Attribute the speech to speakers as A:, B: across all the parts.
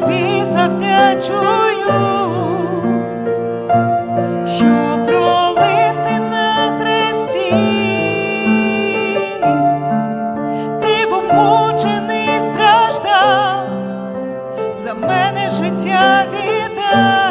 A: тобі завдячую, що пролив ти на хресті, ти був мучений, страждав, за мене життя віддав.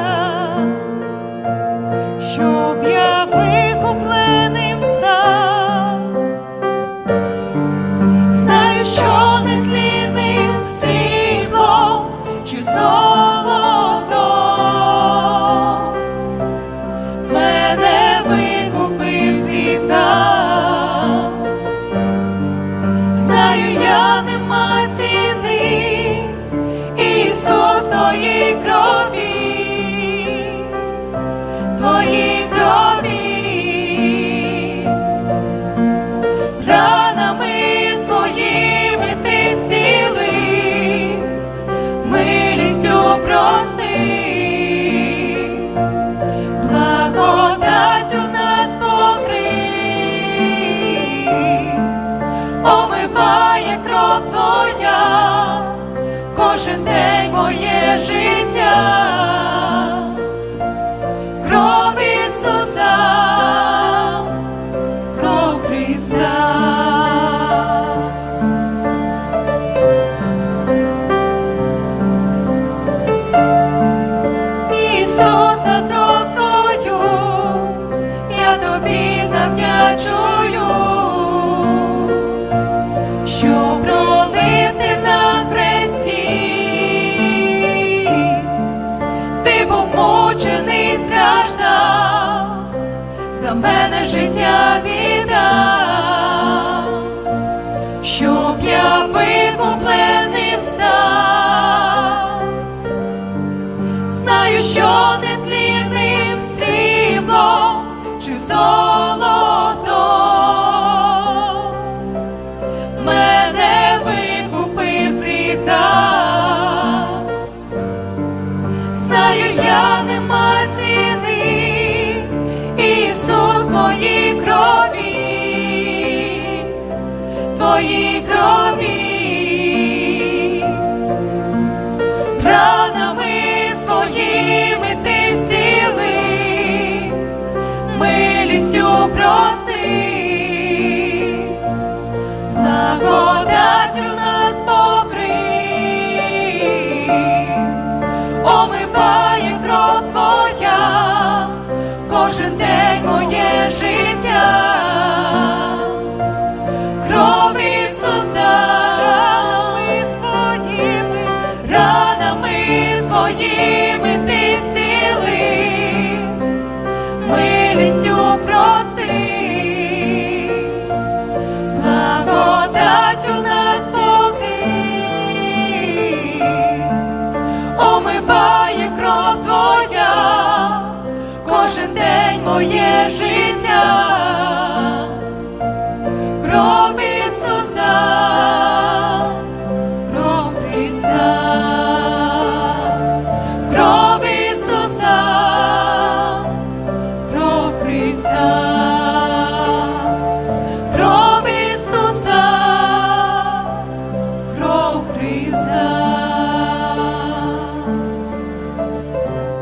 A: кожен день моє життя. життя. твоїй крові, Oh yeah.